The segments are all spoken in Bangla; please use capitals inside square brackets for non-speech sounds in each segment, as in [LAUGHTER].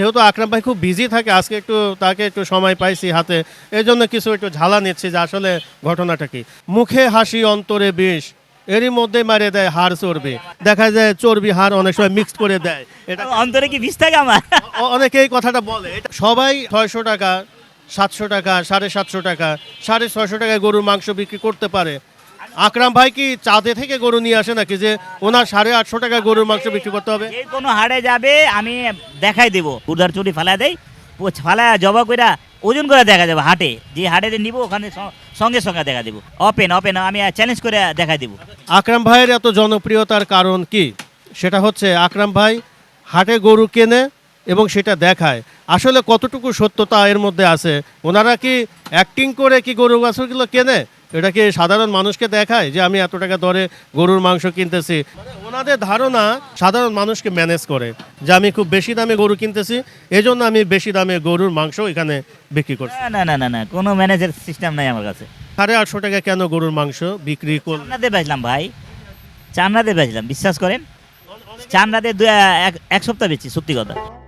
যেহেতু আকরাম ভাই খুব বিজি থাকে আজকে একটু তাকে একটু সময় পাইছি হাতে এই জন্য কিছু একটু ঝালা নিচ্ছি যে আসলে ঘটনাটা কি। মুখে হাসি অন্তরে বিষ এরই মধ্যে মারে দেয় হাড় চর্বি। দেখা যায় চর্বি হাড় অনেক সময় মিক্সড করে দেয়। এটা অন্তরে কি বিষ থাকে আমার? অ- অনেকে এই কথাটা বলে। এটা সবাই ছয়শো টাকা সাতশো টাকা সাড়ে সাতশো টাকা সাড়ে ছয়শো টাকায় গরুর মাংস বিক্রি করতে পারে। আকরাম ভাই কি চাঁদে থেকে গরু নিয়ে আসে নাকি যে ওনার সাড়ে আটশো টাকা গরুর মাংস বিক্রি করতে হবে? যে কোনো হাড়ে যাবে আমি দেখাই দেবো। উদার চুরি ফালা দেই ফালা জবা কইরা ওজন করে দেখা যাবে হাটে। যে হাটে নিব ওখানে সঙ্গে সঙ্গে দেখা দেবো। ওপেন ওপেন আমি চ্যালেঞ্জ করে দেখাই দেবো। আকরাম ভাইয়ের এত জনপ্রিয়তার কারণ কি? সেটা হচ্ছে আকরাম ভাই হাটে গরু কেনে এবং সেটা দেখায়। আসলে কতটুকু সত্যতা এর মধ্যে আছে? ওনারা কি অ্যাক্টিং করে কি গরু বাছুরগুলো কেনে? এটা কি সাধারণ মানুষকে দেখায় যে আমি এত টাকা দরে গরুর মাংস কিনতেছি। মানে ওনাদের ধারণা সাধারণ মানুষকে ম্যানেজ করে যে আমি খুব বেশি দামে গরু কিনতেছি এজন্য আমি বেশি দামে গরুর মাংস এখানে বিক্রি করছি। না না না না কোনো ম্যানেজার সিস্টেম নাই আমার কাছে। সাড়ে আটশো টাকা কেন গরুর মাংস বিক্রি করল চান্নাতে বেচলাম ভাই চান্নাতে বেচলাম বিশ্বাস করেন? চান্নাতে দু এক- সপ্তাহ বেচছি সত্যি কথা।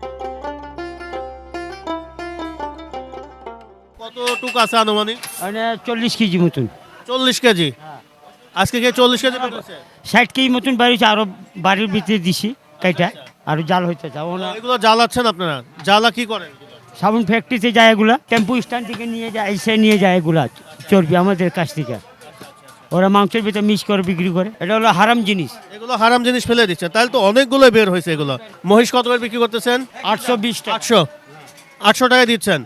কতটুকু আছে আনুমানিক? মানে চল্লিশ কেজি মতন। চল্লিশ কেজি? আজকে কি চল্লিশ কেজি? ষাট কেজি মতন বাড়িছে আরও বাড়ির ভিতরে দিছি কাইটা। আরও জাল হইতে যাব না। এগুলো জ্বালাচ্ছেন আপনারা? জ্বালা কি করেন? সাবুন ফ্যাক্টরিতে যায় এগুলা টেম্পু স্ট্যান্ড থেকে নিয়ে যায় এসে নিয়ে যায় এগুলা চর্বি আমাদের কাছ থেকে। ওরা মাংসের ভিতরে মিক্স করে বিক্রি করে। এটা হলো হারাম জিনিস। এগুলো হারাম জিনিস ফেলে দিচ্ছে। তাহলে তো অনেকগুলো বের হয়েছে এগুলো। মহিষ কত করে বিক্রি করতেছেন? আটশো বিশ টাকা। আটশো। আটশো টাকায় দিচ্ছেন।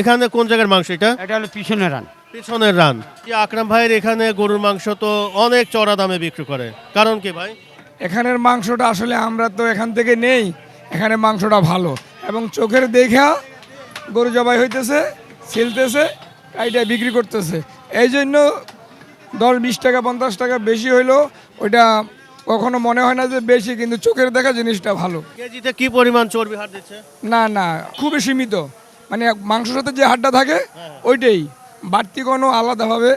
এখানে কোন জায়গার মাংস এটা? এটা হলো পিছনের রান। পিছনের রান। কি আকরাম ভাইয়ের এখানে গরুর মাংস তো অনেক চড়া দামে বিক্রি করে? কারণ কি ভাই? এখানের মাংসটা আসলে আমরা তো এখান থেকে নেই। এখানে মাংসটা ভালো। এবং চোখের দেখা গরু জবাই হইতেছে ছিলতেছে এইটা বিক্রি করতেছে। এই জন্য দশ বিশ টাকা পঞ্চাশ টাকা বেশি হইল ওইটা কখনো মনে হয় না যে বেশি কিন্তু চোখের দেখা জিনিসটা ভালো। কেজিতে কি পরিমাণ চর্বি হার দিচ্ছে? না না খুবই সীমিত। মানে মাংসের সাথে যে হাড্ডা থাকে ওইটাই। বাড়তি কোনো আলাদাভাবে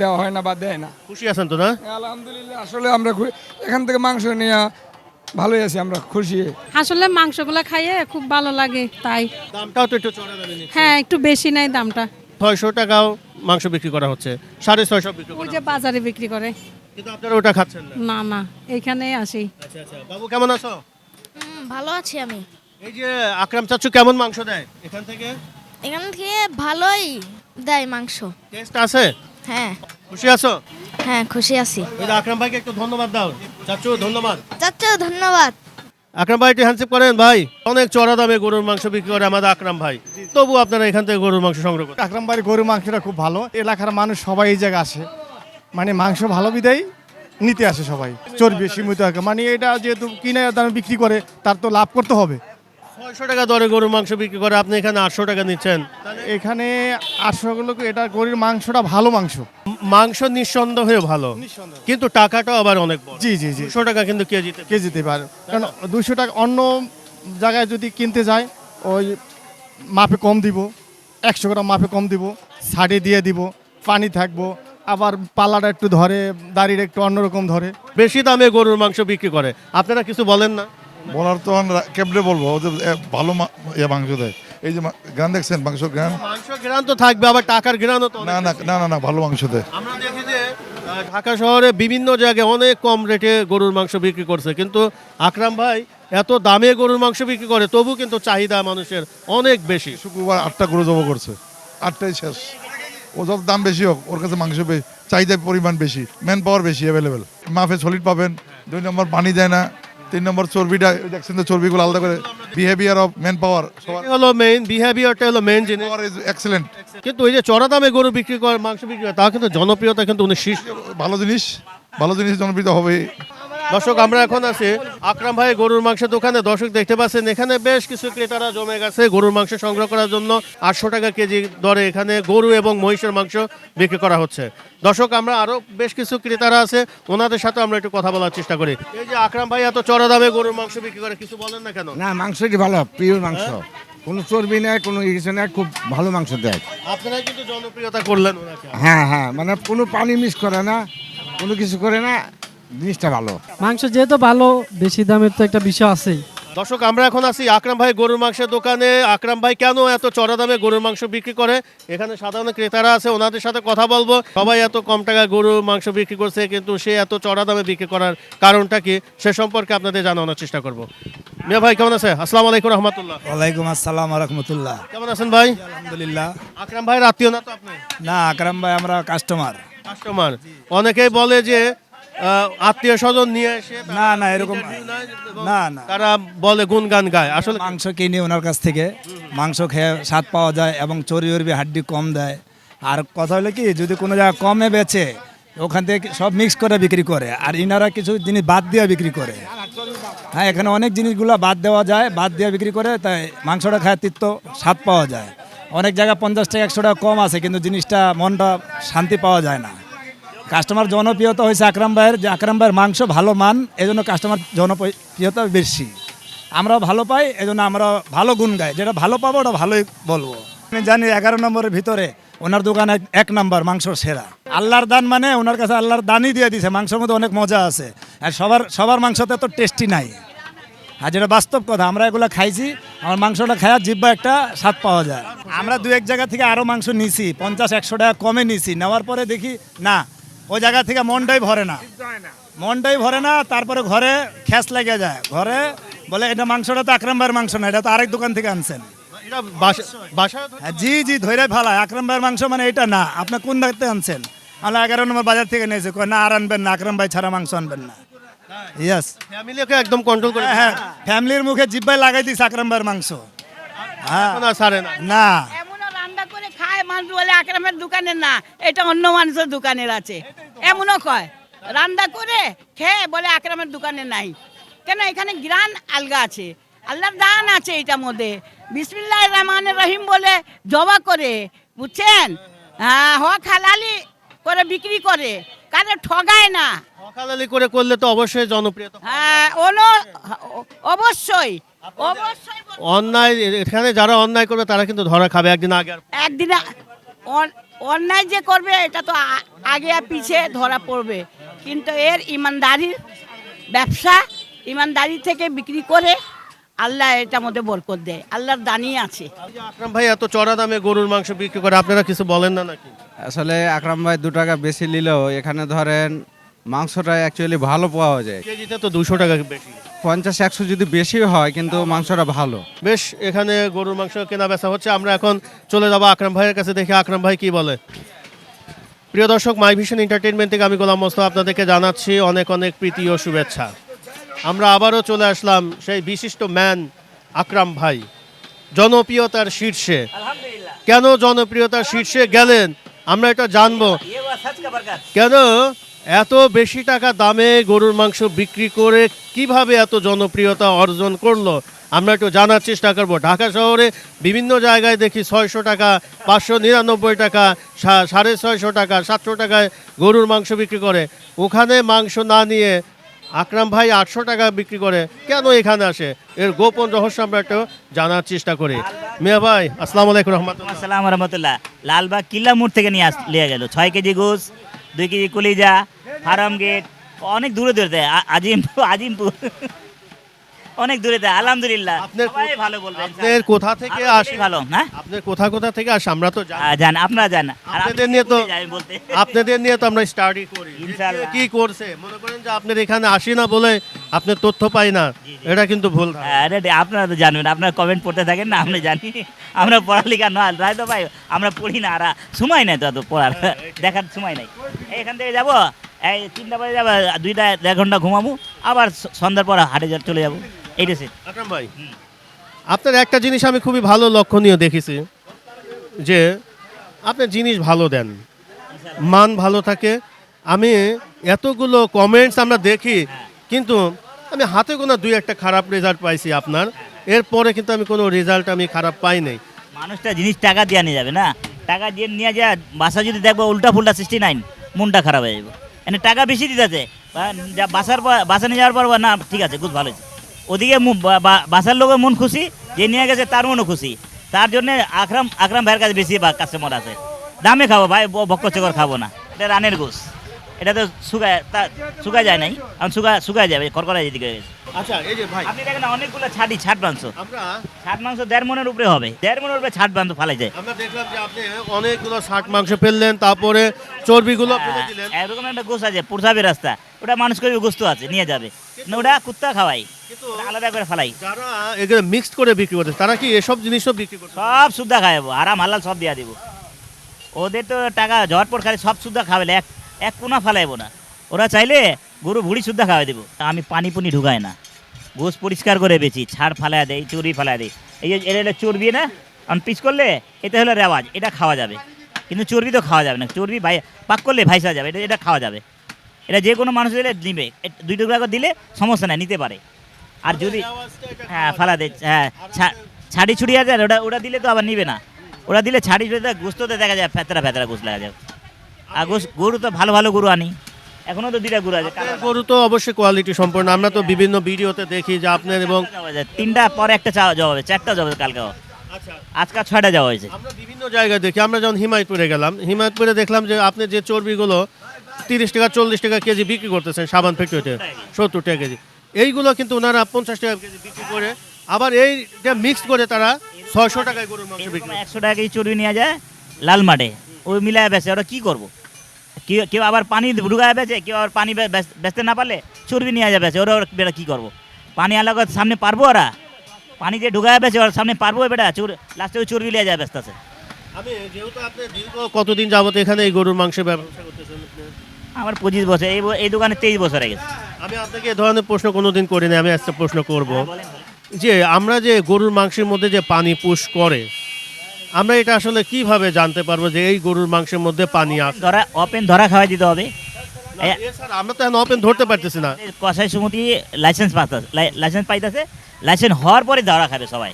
দেওয়া হয় না বা দেয় না। খুশি আছেন তো না? আলহামদুলিল্লাহ আসলে আমরা এখান থেকে মাংস নেওয়া ভালোই আছি আমরা খুশি। আসলে মাংসগুলো খাইয়ে খুব ভালো লাগে তাই। দামটাও তো একটু চড়া দামে হ্যাঁ একটু বেশি নাই দামটা। ছয়শো টাকাও মাংস বিক্রি করা হচ্ছে সাড়ে ছয়শো বিক্রি ওই যে বাজারে বিক্রি করে। কিন্তু আপনারা ওটা খাচ্ছেন না? না না এখানে আসি। আচ্ছা আচ্ছা। বাবু কেমন আছো? হুম, ভালো আছি আমি। এই যে আকরাম চাচু কেমন মাংস দেয়? এখান থেকে? এখান থেকে ভালোই দেয় মাংস। টেস্ট আছে? হ্যাঁ। খুশি আছো? হ্যাঁ খুশি আছি। ওই যে আকরাম ভাইকে একটু ধন্যবাদ দাও। চাচু ধন্যবাদ। চাচা ধন্যবাদ। আকরাম ভাই একটু হ্যান্ডশেপ করেন ভাই। অনেক চড়া দামে গরুর মাংস বিক্রি করে আমাদের আকরাম ভাই। তবু আপনারা এখান থেকে গরুর মাংস সংগ্রহ করেন। আকরাম বাড়ির গরুর মাংসটা খুব ভালো। এলাকার মানুষ সবাই এই জায়গায় আসে। মানে মাংস ভালো বিদায় নিতে আসে সবাই। চর্বি সীমিত। মানে এটা যেহেতু কিনে দামে বিক্রি করে তার তো লাভ করতে হবে। ছয়শো টাকা দরে গরুর মাংস বিক্রি করে আপনি এখানে আটশো টাকা নিচ্ছেন। এখানে আটশোগুলোকে এটা গরুর মাংসটা ভালো মাংস? মাংস নিঃসন্দেহে ভালো। কিন্তু টাকাটাও আবার অনেক জি জি জি। দুশো টাকা কিন্তু কেজিতে কেজিতে পারে। কারণ দুশো টাকা অন্য জায়গায় যদি কিনতে যায় ওই মাপে কম দিব একশো গ্রাম মাপে কম দিব সাড়ে দিয়ে দিব পানি থাকব আবার পাল্লাটা একটু ধরে দাড়ির একটু অন্যরকম ধরে। বেশি দামে গরুর মাংস বিক্রি করে। আপনারা কিছু বলেন না? বলার তো আমরা কেমনে বলব? ওদের ভালো ইয়ে মাংস দেয়। এই যে গান দেখছেন? মাংস মাংস গ্রান তো থাকবে আবার টাকার গ্রানও তো না না না না না ভালো মাংস দেয়। আমরা দেখি যে ঢাকা শহরে বিভিন্ন জায়গায় অনেক কম রেটে গরুর মাংস বিক্রি করছে। কিন্তু আকরাম ভাই এত দামে গরুর মাংস বিক্রি করে তবু কিন্তু চাহিদা মানুষের অনেক বেশি। শুক্রবার আটটা গরু জব করছে। আটটাই শেষ। ও যত দাম বেশি হোক ওর কাছে মাংস চাহিদার পরিমাণ বেশি ম্যান পাওয়ার বেশি অ্যাভেলেবেল মাফে সলিড পাবেন দুই নম্বর পানি দেয় না। তিন নম্বর চর্বিটা দেখছেন তো চর্বিগুলো আলাদা করে। বিহেভিয়ার অফ ম্যান পাওয়ার হলো মেইন বিহেভিয়ারটা হলো মেইন জিনিস। পাওয়ার ইজ এক্সেলেন্ট কিন্তু ওই যে চড়া দামে গরু বিক্রি করে মাংস বিক্রি করে তা কিন্তু জনপ্রিয়তা কিন্তু উনি শীর্ষ। ভালো জিনিস ভালো জিনিস জনপ্রিয়তা হবে দর্শক আমরা এখন আছি আকরাম ভাই গরুর মাংসের দোকানে। দর্শক দেখতে পাচ্ছেন এখানে বেশ কিছু ক্রেতারা জমে গেছে গরুর মাংস সংগ্রহ করার জন্য। আটশো টাকা কেজি দরে এখানে গরু এবং মহিষের মাংস বিক্রি করা হচ্ছে। দর্শক আমরা আরও বেশ কিছু ক্রেতারা আছে ওনাদের সাথে আমরা একটু কথা বলার চেষ্টা করি। এই যে আকরাম ভাই এত চড়া দামে গরুর মাংস বিক্রি করে কিছু বলেন না কেন? না মাংসটি ভালো প্রিয় মাংস। কোনো চর্বি নেই কোনো কিছু নেই খুব ভালো মাংস দেয়। আপনারা কিন্তু জনপ্রিয়তা করলেন হ্যাঁ হ্যাঁ মানে কোনো পানি মিস করে না কোনো কিছু করে না। জিনিসটা ভালো। মাংস যেহেতু ভালো বেশি দামের তো একটা বিষয় আছেই। দর্শক আমরা এখন আছি আকরাম ভাই গরুর মাংসের দোকানে। আকরাম ভাই কেন এত চড়া দামে গরুর মাংস বিক্রি করে? এখানে সাধারণ ক্রেতারা আছে ওনাদের সাথে কথা বলব। সবাই এত কম টাকায় গরুর মাংস বিক্রি করছে কিন্তু সে এত চড়া দামে বিক্রি করার কারণটা কি? সে সম্পর্কে আপনাদের জানানোর চেষ্টা করব। মিয়া ভাই কেমন আছে? আসসালামু আলাইকুম রহমতুল্লাহ। ওয়ালাইকুম আসসালাম রহমতুল্লাহ। কেমন আছেন ভাই? আলহামদুলিল্লাহ। আকরাম ভাই আত্মীয় না তো আপনি না আকরাম ভাই আমরা কাস্টমার কাস্টমার অনেকেই বলে যে আত্মীয় স্বজন নিয়ে এসে না, না, এরকম- না, না। তারা বলে গুনগান গায়। আসলে মাংস কিনি ওনার কাছ থেকে। মাংস খেয়ে স্বাদ পাওয়া যায় এবং চর্বি উর্বি হাড্ডি কম দেয়। আর কথা হলো কি যদি কোনো জায়গায় কমে বেচে ওখান থেকে সব মিক্স করে বিক্রি করে। আর ইনারা কিছু জিনিস বাদ দিয়ে বিক্রি করে। হ্যাঁ এখানে অনেক জিনিসগুলো বাদ দেওয়া যায় বাদ দিয়ে বিক্রি করে তাই মাংসটা খায় তিত্ত স্বাদ পাওয়া যায়। অনেক জায়গায় পঞ্চাশ টাকা একশো টাকা কম আছে কিন্তু জিনিসটা মনটা শান্তি পাওয়া যায় না। কাস্টমার জনপ্রিয়তা হয়েছে আকরাম ভাইয়ের, যে আকরাম ভাইয়ের মাংস ভালো মান, এজন্য কাস্টমার জনপ্রিয়তা বেশি। আমরা ভালো পাই, এজন্য আমরা ভালো গুণ গাই। যেটা ভালো পাবো, ওটা ভালোই বলব। আমি জানি এগারো নম্বরের ভিতরে ওনার দোকান এক- নম্বর মাংসর সেরা। আল্লাহর দান মানে ওনার কাছে আল্লাহর দানই দিয়ে দিছে, মাংসের মধ্যে অনেক মজা আছে। আর সবার সবার মাংসতে তো টেস্টি নাই। আর যেটা বাস্তব কথা, আমরা এগুলো খাইছি, আমার মাংসটা খাওয়া জিব্বা একটা স্বাদ পাওয়া যায়। আমরা দু এক জায়গা থেকে আরও মাংস নিছি, পঞ্চাশ, একশো টাকা কমে নিছি, নেওয়ার পরে দেখি না ওই জায়গা থেকে মনটাই ভরে না। মনটাই ভরে না তারপরে ঘরে খ্যাস লেগে যায়। ঘরে বলে এটা মাংসটা তো আকরাম ভাইয়ের মাংস না এটা তো আরেক দোকান থেকে আনছেন। ধরে- হ্যাঁ, জি জি ধৈর্য ভালো আকরাম ভাইয়ের মাংস মানে এটা না। আপনি কোন দায়িত্বে আনছেন? আমরা এগারো নম্বর বাজার থেকে নিয়েছি। কয় না আর আনবেন না আকরাম ভাই ছাড়া মাংস আনবেন না। ইয়াস ফ্যামিলিকে একদম কন্ট্রোল করে হ্যাঁ ফ্যামিলির মুখে জিব্বাই লাগাই দিস আকরাম ভাইয়ের মাংস। হ্যাঁ না। না না এমনও রান্না করে খায় মানুষ বলে আকরামের দোকানের না এটা অন্য মানুষের দোকানের আছে। এমনও কয়। রান্না করে খেয়ে বলে আকরামের দোকানে নাই। কেন এখানে গ্রান আলগা আছে? আল্লাহর দান আছে এটার মধ্যে। বিসমিল্লাহ রহমান রহিম বলে জবা করে বুঝছেন? হ্যাঁ হক হালালি করে বিক্রি করে। কারও ঠগায় না। সকালালি করে করলে তো অবশ্যই জনপ্রিয়তা হ্যাঁ অবশ্যই। অন্যায় এখানে যারা অন্যায় করবে তারা কিন্তু ধরা খাবে একদিন আগে একদিন অন্যায় যে করবে এটা তো আগে আর পিছে ধরা পড়বে। কিন্তু এর ইমানদারির ব্যবসা ইমানদারি থেকে বিক্রি করে আল্লাহ এটার মধ্যে বরকত দেয়। আল্লাহর দানই আছে। আকরাম ভাই এত চড়া দামে গরুর মাংস বিক্রি করে আপনারা কিছু বলেন না নাকি? আসলে আকরাম ভাই দু টাকা বেশি নিলেও এখানে ধরেন মাংসটা অ্যাকচুয়ালি ভালো পাওয়া যায়। কেজিটা তো দুশো টাকা বেশি। পঞ্চাশ একশো যদি বেশি হয় কিন্তু মাংসটা ভালো। বেশ এখানে গরুর মাংস কেনা বেচা হচ্ছে। আমরা এখন চলে যাব আকরাম ভাইয়ের কাছে দেখি আকরাম ভাই কি বলে। প্রিয় দর্শক মাই ভিশন এন্টারটেনমেন্ট থেকে আমি গোলাম মোস্তফা আপনাদেরকে জানাচ্ছি অনেক অনেক প্রীতি ও শুভেচ্ছা। আমরা আবারও চলে আসলাম সেই বিশিষ্ট ম্যান আকরাম ভাই। জনপ্রিয়তার শীর্ষে। কেন জনপ্রিয়তার শীর্ষে গেলেন? আমরা এটা জানব। কেন এত বেশি টাকা দামে গরুর মাংস বিক্রি করে কীভাবে এত জনপ্রিয়তা অর্জন করল? আমরা একটু জানার চেষ্টা করব। ঢাকা শহরে বিভিন্ন জায়গায় দেখি ছয়শো টাকা, পাঁচশো নিরানব্বই টাকা সাড়ে ছয়শো টাকা, সাতশো টাকায় গরুর মাংস বিক্রি করে। ওখানে মাংস না নিয়ে আকরাম ভাই আটশো টাকা বিক্রি করে, কেন এখানে আসে? এর গোপন রহস্য আমরা একটু জানার চেষ্টা করি। মিয়া ভাই, আসসালামু আলাইকুম রহমতুল্লাহ। আসসালাম রহমতুল্লাহ। লালবাগ কিল্লা মোড় থেকে নিয়ে আস, নিয়ে গেল। ছয় কেজি গোস দুই কেজি কলিজা ফার্ম গেট অনেক দূরে দূরে দেয় আজিমপুর আজিমপুর। অনেক দূরে দেয় আলহামদুলিল্লাহ। সবাই ভালো বলবেন আপনার কোথা থেকে আপনাদের আসে? ভালো হ্যাঁ? কোথা কোথা থেকে আসে? আমরা তো জান। আপনারা জান। আপনাদের নিয়ে তো- আপনাদের নিয়ে তো আমরা স্টাডি করি। ইনশাআল্লাহ। কি করছে? মনে করেন যে আপনার এখানে আসি না বলে আপনার তথ্য পাই না এটা কিন্তু ভুল। আরে আপনারা তো জানবেন আপনারা কমেন্ট পড়তে থাকেন না আমরা জানি আমরা পড়ালেখা নয় রায় তো ভাই আমরা পড়ি না আর সময় নাই তো অত পড়ার দেখার সময় নাই। এখান থেকে যাব এই তিনটা বাজে যাব দুইটা দেড় ঘণ্টা ঘুমাবো আবার সন্ধ্যার পর হাটে যা- চলে যাব এইটা সে ভাই আপনার একটা জিনিস আমি খুবই ভালো লক্ষণীয় দেখেছি যে আপনি জিনিস ভালো দেন মান ভালো থাকে আমি এতগুলো কমেন্টস আমরা দেখি কিন্তু আমি হাতে গোনা দুই একটা খারাপ রেজাল্ট পাইছি আপনার। এরপরে কিন্তু আমি কোনো রেজাল্ট আমি খারাপ পাই নাই। মানুষটা জিনিস টাকা দিয়ে নিয়ে যাবে না। টাকা দিয়ে নিয়ে যা বাসা যদি দেখব উল্টা ফুলটা সিক্সটি নাইন মনটা খারাপ হয়ে যাবে। এনে টাকা বেশি দিতেছে। যা বাসার পর, বাসা নিয়ে যাওয়ার পর না, ঠিক আছে খুব ভালো ওদিকে বাসার লোকের মন খুশি, যে নিয়ে গেছে তার মনও খুশি। তার জন্য আকরাম আকরাম ভাইয়ের কাছে বেশি কাস্টমার আছে। দামে খাব ভাই, ব- বক্ক চকর খাব না। এটা রানের গোস এটা তো শুকায় তা শুকায় যায় নাই। এখন শুকা শুকায় যাবে করকরা যেদিকে গেছে আচ্ছা এই যে ভাই। আপনি দেখেন অনেকগুলো ছাড়ি ছাট মাংস। আমরা ছাট মাংস দেড় মনের উপরে হবে। দেড় মনের উপরে ছাট মাংস ফালাই যায়। আমরা দেখলাম যে আপনি অনেকগুলো ছাট মাংস ফেললেন তারপরে চর্বিগুলো ফেলে দিলেন। হ্যাঁ, এরকম একটা গোস আছে প্রসাবের রাস্তা। ওটা মানুষ করবে গোস্ত আছে নিয়ে যাবে। না, ওটা কুত্তা খাওয়াই আলাদা করে ফালাই। যারা এগুলো মিক্সড করে বিক্রি করছে তারা কি এসব জিনিসও বিক্রি করছে? সব সুদ্ধা খাওয়াবো আরাম হালাল সব দিয়া দিব। ওদের তো টাকা ঝটপট খালি সব সুদ্ধা খাওয়ালে এক এক কোনা ফালাইবো না। ওরা চাইলে গরু ভুড়ি শুদ্ধা খাওয়াই দেবো। আমি পানি পুনি ঢুকাই না। গোস পরিষ্কার করে বেচি, ছাড় ফালাই দেয় চর্বি ফালাই দেয় এই যে এটা চর্বি না, আমি পিস করলে এটা হলো রেওয়াজ, এটা খাওয়া যাবে। কিন্তু চর্বি তো খাওয়া যাবে না, চর্বি ভাই, পাক করলে ভাইসা যাবে, এটা এটা খাওয়া যাবে। এটা যে কোনো মানুষ দিলে নিবে দুই টুকরা করে দিলে সমস্যা নাই, নিতে পারে। আর যদি হ্যাঁ ফালা দে হ্যাঁ ছাড়ি ছুড়ি আছে, ওটা ওটা দিলে তো আবার নিবে না। ওটা দিলে ছাড়ি ছুড়ি গুস্ততে দেখা যায়, ফেতরা ফেতরা গুছ লাগা যায়। আর গোস গরু তো ভালো ভালো গরু আনি। এখনও তো দুইটা গরু আছে। গরু তো অবশ্যই কোয়ালিটি সম্পন্ন। আমরা তো বিভিন্ন ভিডিওতে দেখি যে আপনার এবং যাওয়া যায়। তিনটা পরে একটা চা- যাওয়া হবে চারটা যাওয়া হবে কালকে আজকে ছয়টা যাওয়া হয়েছে। আমরা বিভিন্ন জায়গায় দেখি। আমরা যখন হিমায়তপুরে গেলাম হিমায়তপুরে দেখলাম যে আপনি যে চর্বিগুলো তিরিশ টাকা চল্লিশ টাকা কেজি বিক্রি করতেছেন সাবান ফ্যাক্টরিতে সত্তর টাকা কেজি। এইগুলো কিন্তু ওনারা পঞ্চাশ টাকা কেজি বিক্রি করে আবার এইটা মিক্স করে তারা ছয়শো টাকায় গরুর মাংস বিক্রি একশো টাকা কেজি চর্বি নিয়ে যায় লাল মাঠে ওই মিলায় বেচে ওরা কি করব? কেউ কেউ আবার পানি ঢুকায় বেচে কেউ আবার পানি বেচতে না পারলে চর্বি নিয়ে যাবে ওরা ওরা বেটা কী করব? পানি আলাদা সামনে পারব ওরা? পানি যে ঢুকায় বেচে ওরা সামনে পারব বেটা। চুর লাস্টে ওই চর্বি নিয়ে যায় বেচতেছে আমি যেহেতু আপনি দীর্ঘ কতদিন যাবত এখানে এই গরুর মাংসের ব্যবসা করতেছেন আমার পঁচিশ বছর। এই এই দোকানে তেইশ বছর হয়ে গেছে। আমি আপনাকে এ ধরনের প্রশ্ন কোনো কোনোদিন করিনি আমি একটা প্রশ্ন করব। যে আমরা যে গরুর মাংসের মধ্যে যে পানি পুশ করে আমরা এটা আসলে কীভাবে জানতে পারব যে এই গরুর মাংসের মধ্যে পানি আছে? ধরা ওপেন ধরা খাওয়াই দিতে হবে। স্যার আমরা তো এখন ওপেন ধরতে পারতেছি না। কষাই সমিতি লাইসেন্স পাইতেছে লাইসেন্স পাইতেছে। লাইসেন্স হওয়ার পরে ধরা খাবে সবাই।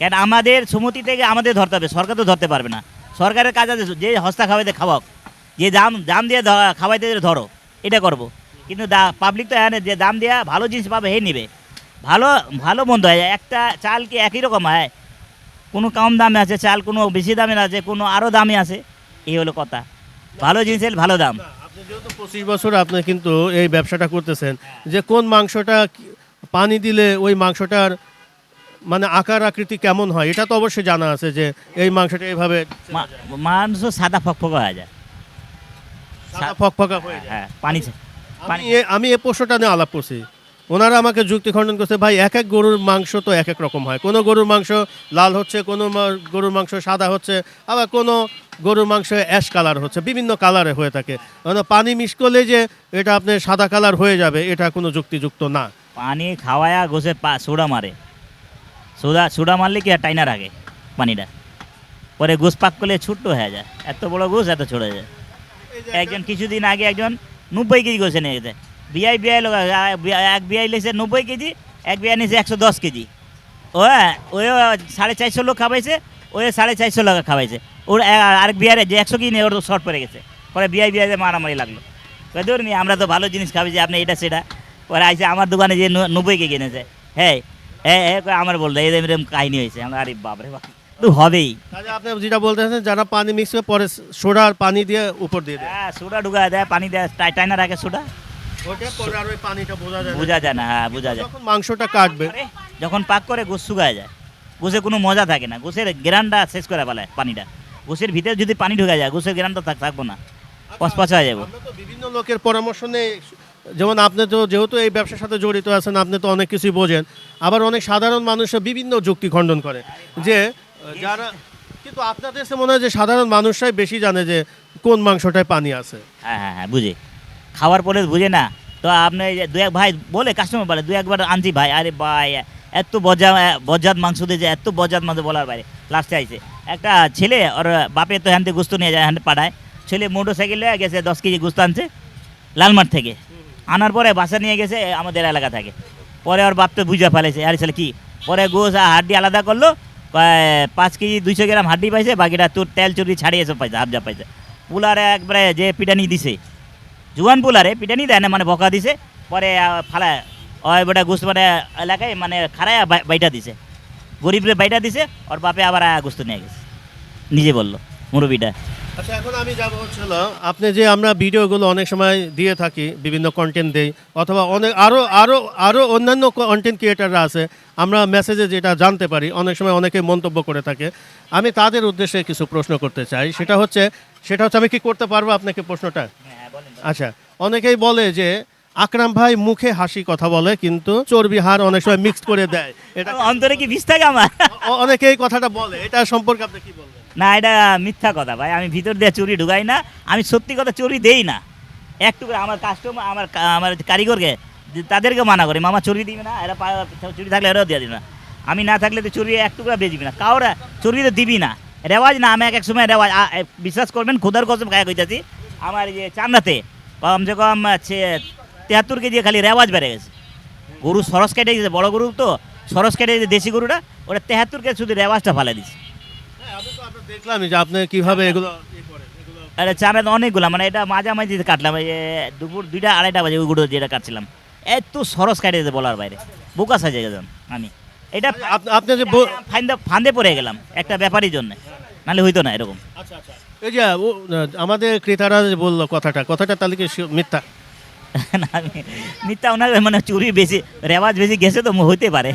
কেন আমাদের সমিতি থেকে আমাদের ধরতে হবে সরকার তো ধরতে পারবে না। সরকারের কাজ আছে যে হস্তা খাওয়াইতে খাওয়াক যে দাম দাম দিয়ে খাওয়াইতে ধরো এটা করব। কিন্তু দা পাবলিক তো এখানে যে দাম দেওয়া ভালো জিনিস পাবে হে নিবে। ভালো ভালো মন্দ হয় একটা চাল কি একই রকম হয়? কোনো কম দামে আছে চাল কোনো বেশি দামের আছে কোনো আরও দামে আছে এই হলো কথা। ভালো জিনিসের ভালো দাম। আপনি যেহেতু পঁচিশ বছর আপনি কিন্তু এই ব্যবসাটা করতেছেন যে কোন মাংসটা পানি দিলে ওই মাংসটার মানে আকার আকৃতি কেমন হয় এটা তো অবশ্যই জানা আছে যে এই মাংসটা এইভাবে মাংস সাদা ফকফকা হয়ে যায়। সাদা ফকফকা হয়ে যায়। হ্যাঁ পানি আমি এ প্রশ্নটা নিয়ে আলাপ করছি। ওনারা আমাকে যুক্তি খণ্ডন করছে ভাই এক এক গরুর মাংস তো এক এক রকম হয়। কোনো গরুর মাংস লাল হচ্ছে কোনো গরুর মাংস সাদা হচ্ছে আবার কোনো গরুর মাংস অ্যাশ কালার হচ্ছে বিভিন্ন কালারে হয়ে থাকে। মানে পানি মিশ করলে যে এটা আপনার সাদা কালার হয়ে যাবে এটা কোনো যুক্তিযুক্ত না। পানি খাওয়ায়া গোসে পা সোডা মারে। সোডা সোডা মারলে কি আর টাইনা রাখে পানিটা? পরে গোস পাক করলে ছোট্ট হয়ে যায়। এত বড় গোস এত ছোট হয়ে যায়। একজন কিছুদিন আগে একজন নব্বই কেজি গোসে নিয়ে গেছে বিআই বিআই লোক এক বিআই লেছে নব্বই কেজি এক বিআই নিয়েছে একশো দশ কেজি। ও ওই সাড়ে চারশো লোক খাওয়াইছে ওই সাড়ে চারশো লোক খাওয়াইছে ওর আরেক বিয়ারে যে একশো কেজি নিয়ে ওর শর্ট পড়ে গেছে। পরে বিআই বিআই মারামারি লাগল। ধরুন আমরা তো ভালো জিনিস খাবি যে আপনি এটা সেটা। পরে আইসে আমার দোকানে যে নব্বই কে কিনেছে হ্যাঁ হ্যাঁ হ্যাঁ আমার বলল এই এরকম কাহিনী হয়েছে। আমরা আরে বাপরে বাপ তো হবেই। তাহলে আপনি যেটা বলতেছেন যারা পানি মিক্স করে পরে সোডা আর পানি দিয়ে উপর দিয়ে দেয়। হ্যাঁ সোডা ঢুকা দেয় পানি দেয় টাই- টাইনা রাখে সোডা। ওটা পরে আর ওই পানিটা বোঝা যায় না। বোঝা যায় না হ্যাঁ বোঝা যায়। যখন মাংসটা কাটবে। যখন পাক করে গোস শুকায় যায়। গোসে কোনো মজা থাকে না। গোসের গ্রানটা শেষ করে ফেলায় পানিটা। গোসের ভিতরে যদি পানি ঢুকে যায় গোসের গ্রানটা থাক থাকব না। পচপচা হয়ে যাব। আমরা তো বিভিন্ন লোকের পরামর্শ নেই যেমন আপনি তো যেহেতু এই ব্যবসার সাথে জড়িত আছেন আপনি তো অনেক কিছুই বোঝেন। আবার অনেক সাধারণ মানুষরা বিভিন্ন যুক্তি খণ্ডন করে যে আহ, যারা কিন্তু আপনাদের কাছে মনে হয় যে সাধারণ মানুষরাই বেশি জানে যে কোন মাংসটায় পানি আছে। হ্যাঁ হ্যাঁ হ্যাঁ বুঝে। খাওয়ার পরে বুঝে না। তো আপনি যে দু এক ভাই বলে কাস্টমার বলে, দু একবার আনছি ভাই, আরে ভাই, এত বজা বজাত মাংস দিয়ে দিয়েছে এত বজাত মাংস বলার বাইরে লাস্টে আইছে। একটা ছেলে, ওর বাপে তো হ্যান্ডে গুস্ত নিয়ে যায় হ্যান্ডে পাঠায়। ছেলে মোটর সাইকেলে গেছে, দশ কেজি গুস্ত আনছে লালমাঠ থেকে। আনার পরে বাসা নিয়ে গেছে আমাদের এলাকা থেকে। পরে ওর বাপ তো বুঝে ফেলেছে, আরে ছেলে কি? পরে গোস হাড্ডি আলাদা করল পাঁচ কেজি দুইশো গ্রাম হাড্ডি পাইছে, বাকিটা তোর তেল চুরি ছাড়িয়ে সব পাইছে, হাফ যা পাইছে। পুলারে একবারে যে পিটানি দিছে। জুয়ান পুলারে, পিটানি দেয় না মানে বকা দিছে। পরে ফালায় ওই বেটা, গুস্ত মানে এলাকায় মানে খারায় বাই- বাইটা দিছে। গরিবরে বাইটা দিছে, ওর বাপে আবার গুস্ত নিয়ে গেছে। নিজে বলল, মুরব্বিটা। আচ্ছা এখন আমি যাব হচ্ছিল আপনি যে আমরা ভিডিওগুলো অনেক সময় দিয়ে থাকি, বিভিন্ন কন্টেন্ট দেই, অথবা অনেক আরও আরও আরও অন্যান্য কন্টেন্ট ক্রিয়েটাররা আছে, আমরা মেসেজে যেটা জানতে পারি, অনেক সময় অনেকে মন্তব্য করে থাকে। আমি তাদের উদ্দেশ্যে কিছু প্রশ্ন করতে চাই, সেটা হচ্ছে সেটা হচ্ছে আমি কি করতে পারব আপনাকে প্রশ্নটা? আচ্ছা অনেকেই বলে যে আকরাম ভাই মুখে হাসি কথা বলে কিন্তু চর্বি হার অনেক সময় মিক্সড করে দেয়। এটা অন্তরে কি বিষ থাকে আমার? অ- অনেকে এই কথাটা বলে। এটা সম্পর্কে আপনি কি বলবেন? না এটা মিথ্যা কথা ভাই। আমি ভিতর দিয়ে চুরি ঢুকাই না। আমি সত্যি কথা চুরি দেই না। একটু করে আমার কাস্টমার আমার আমার কারিগরকে তাদেরকে মানা করি। মামা চুরি দিবে না এরা চুরি থাকলে এরাও দিয়ে দিবে না। আমি না থাকলে তো চুরি এক টুকরা বেচবি না। কাউরা চুরি তো দিবি না। রেওয়াজ না আমি এক এক সময় রেওয়াজ বিশ্বাস করবেন খুদার কসম খায় কইতাছি। আমার যে চান্দাতে কমসে কম তেহাত্তর কেজি খালি রেওয়াজ বেড়ে গেছে। গরু সরস কেটে গেছে বড় গরু তো সরস কেটে গেছে দেশি গরুটা ওটা তেহাত্তর কেজি শুধু রেওয়াজটা ফালে দিছে। দেখলামই যে আপনি কীভাবে এগুলো ইয়ে এগুলো আরে চাঁদা অনেকগুলো মানে এটা মাঝামাঝি কাটলাম এই দুপুর দুইটা আড়াইটা বাজে ওইগুলো যেটা কাটছিলাম। এত সরস কাটে গেছে বলার বাইরে বোকা সাজে গেলাম আমি। এটা আপ- আপনি যে ফান্দে ফান্দে পড়ে গেলাম একটা ব্যাপারই জন্য নাহলে হইতো না এরকম। এই যে ও, আমাদের ক্রেতারা যে বলল কথাটা কথাটা তাহলে কি সি- মিথ্যা? [LAUGHS] না, আমি মিথ্যা ওনার মানে চুরি বেশি রেওয়াজ বেশি গেছে তো হইতে পারে।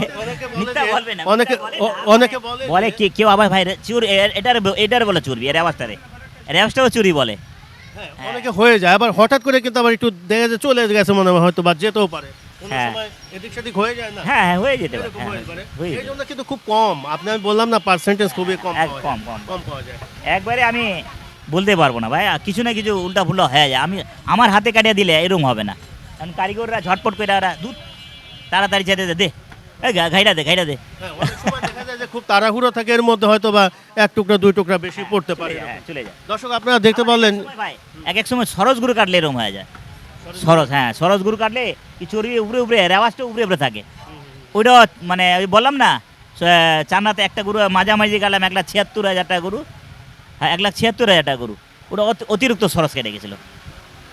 মিথ্যা বলবে না অনেকে মিথ্যা বলে। অনেকে বলে বলে কে কেউ আবার ভাই রে- চুরি এ- এটার এটার বলে চুরি এর রেওয়াজটারে। রেওয়াজটাও চুরি বলে। হ্যাঁ, অনেকে হয়ে যায় আবার হঠাৎ করে কিন্তু আবার একটু দেখা যায় চলে গেছে মনে হয় হয়তো বা যেতেও পারে। কোনো হ্যাঁ। সময় এদিক সেদিক হয়ে যায় না। হ্যাঁ হ্যাঁ হয়ে যেতে পারে এরকম হ্যাঁ, পারে। হয়ে এই যেতে জন্য কিন্তু খুব কম। আপনি আমি বললাম না পার্সেন্টেজ খুবই কম এক পাওয়া কম যায়। কম কম পাওয়া যায়। একবারে আমি বলতে পারব না ভাই আর কিছু না কিছু উল্টা ফুল্টা হয়ে যায়। আমি আমার হাতে কাটিয়ে দিলে এরকম হবে না। কারণ কারিগররা ঝটপট করে ওরা দুধ তাড়াতাড়ি ছেড়ে দে দে। এই ঘা- ঘাইটা দে ঘাইটা দে। হ্যাঁ, অনেক সময় দেখা যায় যে খুব তাড়াহুড়ো থাকে এর মধ্যে হয়তো বা এক টুকরা দুই টুকরা বেশি পড়তে পারে হ্যাঁ চলে যায়। দর্শক আপনারা দেখতে পারলেন ভাই এক এক সময় সরস গুরু কাটলে এরকম হয়ে যায়। সরস হ্যাঁ সরস গুরু কাটলে কি চর্বি উপরে উপরে রেওয়াজটা উপরে উপরে থাকে। ওইটা মানে ওই বললাম না চান্নাতে একটা গরু মাঝামাঝি গেলাম এক লাখ ছিয়াত্তর হাজার টাকা গরু হ্যাঁ এক লাখ ছিয়াত্তর হাজার টাকা গরু। ওটা অতি- অতিরিক্ত সরস কেটে গেছিল।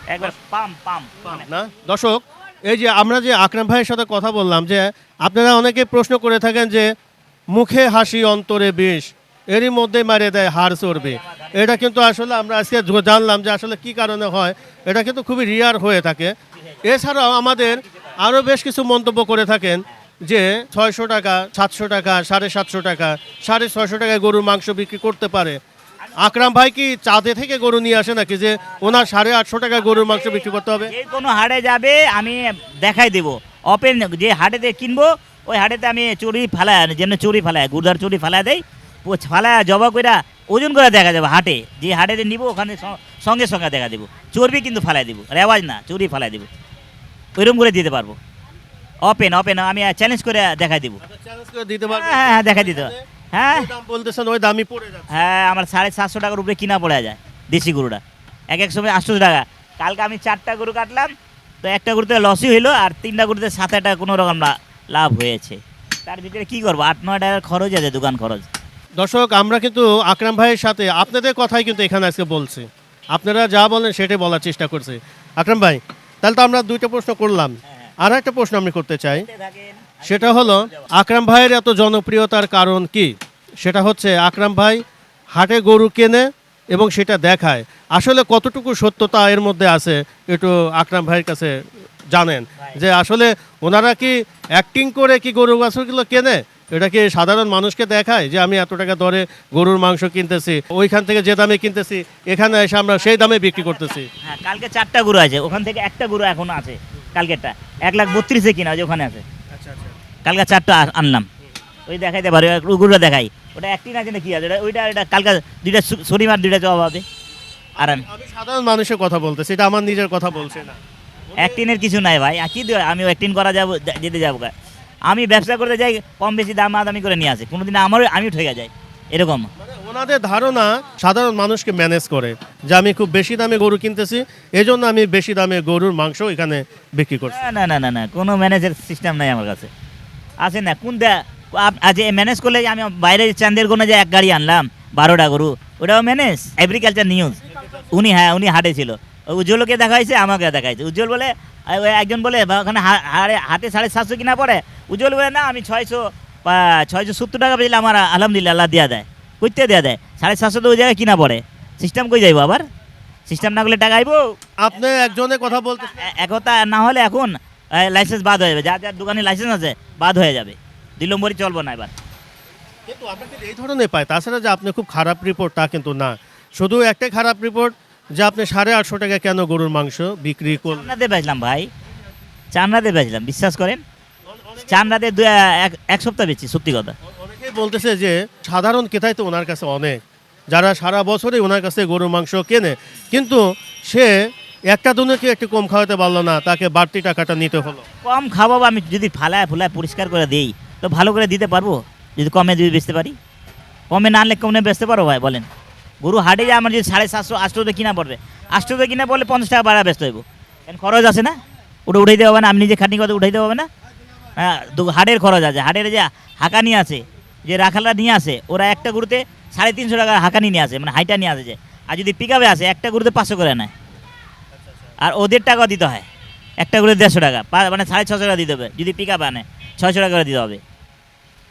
একবার পাম পাম মানে না? দর্শক এই যে আমরা যে আকরাম ভাইয়ের সাথে কথা বললাম যে আপনারা অনেকে প্রশ্ন করে থাকেন যে মুখে হাসি অন্তরে বিষ এরই মধ্যে মারিয়ে দেয় হাড় চর্বি। এটা কিন্তু আসলে আমরা আজকে জানলাম যে আসলে কি কারণে হয়। এটা কিন্তু খুবই রিয়ার হয়ে থাকে। এছাড়াও আমাদের আরও বেশ কিছু মন্তব্য করে থাকেন যে ছয়শো টাকা, সাতশো টাকা, সাড়ে সাতশো টাকা, সাড়ে ছয়শো টাকায় গরুর মাংস বিক্রি করতে পারে। আকরাম ভাই কি চাঁদে থেকে গরু নিয়ে আসে নাকি যে ওনার সাড়ে আটশো টাকায় গরুর মাংস বিক্রি করতে হবে? কোনো হাটে যাবে, আমি দেখাই দেব। ওপেন যে হাটেতে কিনবো, ওই হাটেতে আমি চুরি ফালায় যেন চুরি ফালায়, গুরদার চুরি ফালায় দেয় ফালায় জবা কইরা ওজন করে দেখা যাবে হাটে। যে হাটেতে নিব ওখানে সঙ্গে সঙ্গে দেখা দেবো। চর্বি কিন্তু ফালাই দিব রেওয়াজ না চুরি ফালাই দিব। ওইরকম করে দিতে পারব। অপেন অপেন আমি চ্যালেঞ্জ করে দেখাই দিব। পারবেন হ্যাঁ হ্যাঁ দেখাই দিতে। হ্যাঁ? বলতেছেন ওই দামই পড়ে হ্যাঁ আমার সাড়ে সাতশো টাকার উপরে কিনা পড়ে যায় দেশি গরুটা। এক এক সময় আটশো টাকা। কালকে আমি চারটা গরু কাটলাম তো একটা গরুতে লসই হইল আর তিনটা গরুতে সাত আট টাকা কোনো রকম লাভ হয়েছে। তার ভিতরে কি করব? আট নয় টাকার খরচ আছে দোকান খরচ। দর্শক আমরা কিন্তু আকরাম ভাইয়ের সাথে আপনাদের কথাই কিন্তু এখানে আজকে বলছি। আপনারা যা বলেন সেটাই বলার চেষ্টা করছি। আকরাম ভাই তাহলে তো আমরা দুইটা প্রশ্ন করলাম। আর একটা প্রশ্ন আমি করতে চাই। সেটা হলো আকরাম ভাইয়ের এত জনপ্রিয়তার কারণ কি? সেটা হচ্ছে আকরাম ভাই হাটে গরু কেনে এবং সেটা দেখায়। আসলে কতটুকু সত্যতা এর মধ্যে আছে একটু আকরাম ভাইয়ের কাছে জানেন। যে আসলে ওনারা কি অ্যাক্টিং করে কি গরু বাছুরগুলো কেনে? এটা কি সাধারণ মানুষকে দেখায় যে আমি এত টাকা দরে গরুর মাংস কিনতেছি ওইখান থেকে যে দামে কিনতেছি এখানে এসে আমরা সেই দামে বিক্রি করতেছি। হ্যাঁ কালকে চারটা গরু আছে ওখান থেকে একটা গরু এখনও আছে কালকেরটা। এক লাখ বত্রিশে কিনা আছে ওখানে আছে। কালকে চারটা আনলাম। ওই দেখাইতে পারি গরুটা দেখাই। ওটা একটি না কি আছে? ওটা- ওইটা এটা কালকে দুইটা শনিবার দুইটা জবাব হবে। আর আমি আমি সাধারণ মানুষের কথা বলতেছি এটা আমার নিজের কথা বলছে না। একটিনের কিছু নাই ভাই আর কি দিয়ে আমিও একটিন করা যাব যেতে যাব গা। আমি ব্যবসা করতে যাই কম বেশি দাম দামি করে নিয়ে আসি। কোনোদিন আমারও আমিও ঠকে যাই। এরকম। মানে ওনাদের ধারণা সাধারণ মানুষকে ম্যানেজ করে যে আমি খুব বেশি দামে গরু কিনতেছি এই জন্য আমি বেশি দামে গরুর মাংস এখানে বিক্রি করছি। না না না না কোনো ম্যানেজের সিস্টেম নাই আমার কাছে। আছে না কোন আজ ম্যানেজ করলে আমি বাইরে চান্দের কোনো যে এক গাড়ি আনলাম বারোটা গরু ওটাও ম্যানেজ। এগ্রিকালচার নিউজ উনি হ্যাঁ উনি হাটে ছিল। উজ্জ্বলকে দেখা হয়েছে আমাকে দেখা হয়েছে উজ্জ্বল বলে একজন বলে বা ওখানে হাড়ে হাতে সাড়ে সাতশো কিনা পড়ে? উজ্জ্বল বলে না আমি ছয়শো ছয়শো সত্তর টাকা পেয়েছিলাম আমার আলহামদুলিল্লাহ আল্লাহ দেওয়া দেয় করতে দেওয়া দেয়। সাড়ে সাতশো তো ওই জায়গায় কিনা পড়ে। সিস্টেম কই যাইবো আবার? সিস্টেম না করলে টাকা আইবো? আপনি একজনে কথা বলতে একতা না হলে এখন লাইসেন্স বাদ হয়ে যাবে। যার যার দোকানে লাইসেন্স আছে বাদ হয়ে যাবে। দুই নম্বরই চলবো না এবার। কিন্তু আমরা কিন্তু এই ধরনের পাই তাছাড়া যে আপনি খুব খারাপ রিপোর্ট তা কিন্তু না। শুধু একটাই খারাপ রিপোর্ট যে আপনি সাড়ে আটশো টাকা কেন গরুর মাংস বিক্রি করলেন চান্নাতে বেচলাম ভাই। চান্নাতে বেচলাম বিশ্বাস করেন? চান্নাতে দু এক- এক সপ্তাহ বেচছি সত্যি কথা। অনেকেই বলতেছে যে সাধারণ ক্রেতাই তো ওনার কাছে অনেক। যারা সারা বছরই ওনার কাছে গরুর মাংস কেনে কিন্তু সে একটা দুনিয়াকে একটু কম খাওয়াতে পারল না তাকে বাড়তি টাকাটা নিতে হলো। কম খাওয়াবো আমি যদি ফালায় ফুলায় পরিষ্কার করে দিই তো ভালো করে দিতে পারব? যদি কমে যদি বেচতে পারি? কমে না আনলে কমে বেচতে পারো ভাই বলেন। গরু হাটে যে আমার যদি সাড়ে সাতশো, আটশোতে কিনা পড়বে। আটশোতে কিনা পড়লে পঞ্চাশ টাকা বাড়া ব্যস্ত হইব। কারণ খরচ আছে না? ওটা উঠাইতে হবে না, আমি নিজে খাটনি কথা উঠাইতে হবে না। হ্যাঁ হাটের খরচ আছে। হাটের যে হাঁকানি আছে, যে রাখালরা নিয়ে আসে, ওরা একটা গরুতে সাড়ে তিনশো টাকা হাঁকানি নিয়ে আসে মানে হাইটা নিয়ে আসে যে। আর যদি পিকাবে আসে, একটা গরুতে পাঁচশো করে নেয়। আর ওদের টাকা দিতে হয়। একটা করে দেড়শো টাকা মানে সাড়ে ছশো টাকা দিতে হবে। যদি পিক আপ আনে ছশো টাকা করে দিতে হবে।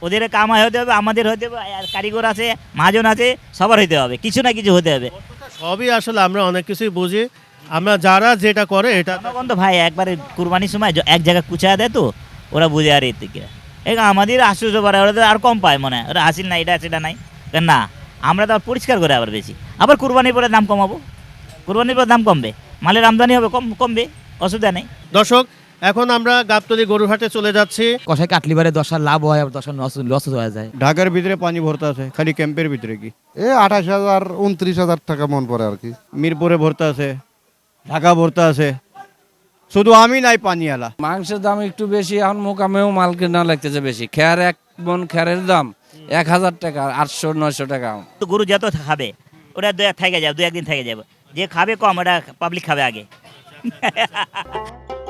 ওদের কামাই হতে হবে আমাদের হতে হবে আর কারিগর আছে মহাজন আছে সবার হতে হবে কিছু না কিছু হতে হবে। সবই আসলে আমরা অনেক কিছুই বুঝি। আমরা যারা যেটা করে এটা জনগণ তো ভাই একবারে কুরবানির সময় এক জায়গায় কুচায় দেয় তো ওরা বুঝে আর এর থেকে। এই আমাদের আশ্চর্য পারে ওরা তো আর কম পায় মনে হয়। ওরা আসিল না এটা সেটা নাই। না আমরা তো পরিষ্কার করে আবার বেশি। আবার কুরবানির পরে দাম কমাবো। কুরবানির পরে দাম কমবে। মালের আমদানি হবে কম কমবে অসুবিধা নেই। দর্শক এখন আমরা গাবতলি গরুরহাটে চলে যাচ্ছি। কষায় কাটলি বারে দশটার লাভ হয় আর দশটার লস হয়ে যায়। ঢাকার ভিতরে পানি ভরতে আছে খালি ক্যাম্পের ভিতরে কি? এ আঠাশ হাজার উনত্রিশ হাজার টাকা মন পড়ে আর কি। মিরপুরে ভরতে আছে ঢাকা ভরতে আছে শুধু আমি নাই পানিওয়ালা। মাংসের দাম একটু বেশি এখন মোকামেও মাল কেনা লাগতেছে বেশি। খেয়ার এক মন খেয়ারের দাম এক হাজার টাকা আটশো নয়শো টাকা। তো গরু যত খাবে ওটা দু এক থেকে যাবে দু একদিন থেকে যাবে। যে খাবে কম ওটা পাবলিক খাবে আগে। [LAUGHS]